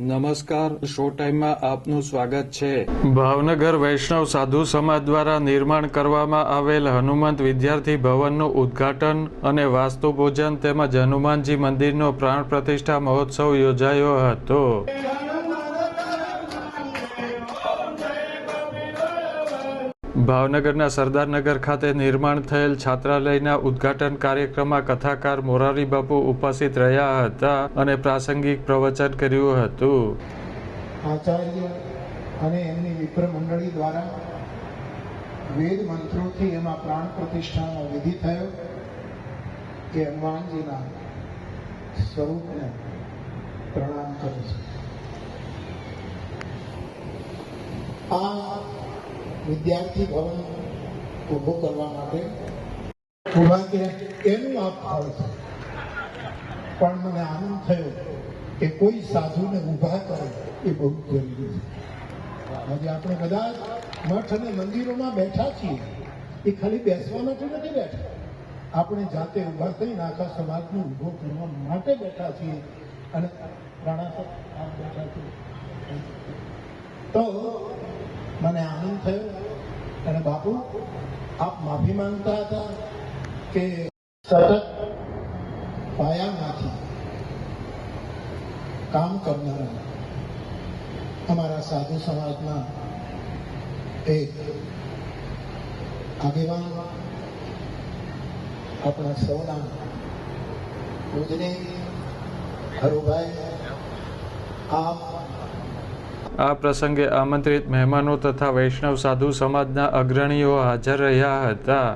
નમસ્કાર, શો ટાઈમમાં આપનું સ્વાગત છે. ભાવનગર વૈષ્ણવ સાધુ સમાજ દ્વારા નિર્માણ કરવામાં આવેલ હનુમંત વિદ્યાર્થી ભવનનું ઉદ્ઘાટન અને વાસ્તુ પૂજન તેમજ હનુમાનજી મંદિરનો પ્રાણ પ્રતિષ્ઠા મહોત્સવ યોજાયો હતો. ભાવનગરના સરદારનગર ખાતે નિર્માણ થયેલ છાત્રાલયના ઉદ્ઘાટન કાર્યક્રમમાં કથાકાર મોરારી બાપુ ઉપસ્થિત રહ્યા હતા અને પ્રાસંગિક પ્રવચન કર્યું હતું. આચાર્ય અને એમની વિપ્ર મંડળી દ્વારા વેદ મંત્રોથી એમાં પ્રાણ પ્રતિષ્ઠાનો વિધિ થયો કે હનુમાનજીના સ્વરૂપને પ્રણામ કરું છું. આ વિદ્યાર્થી ભવન ઊભું કરવા માટે. ઊભા કર્યા એનું આ ફળ છે. પણ મને આનંદ થયો કે કોઈ સાધુને ઊભા કરે એ બહુ જરૂરી છે. આજે આપણે બધા મઠ અને મંદિરોમાં બેઠા છીએ. એ ખાલી બેસવા માટે નથી બેઠા. આપણે જાતે ઊભા થઈને આખા સમાજને ઊભો કરવા માટે બેઠા છીએ. અને પ્રાણાસર બેઠા છીએ તો મને આનંદ થયો. અને બાપુ, આપ માફી માંગતા હતા કે સતત પાયામાંથી કામ કરનારા અમારા સાધુ સમાજના એક આગેવાન આપણા સૌના પૂજની હરુભાઈ, આપ આ પ્રસંગે આમંત્રિત મહેમાનો તથા વૈષ્ણવ સાધુ સમાજના અગ્રણીઓ હાજર રહ્યા હતા.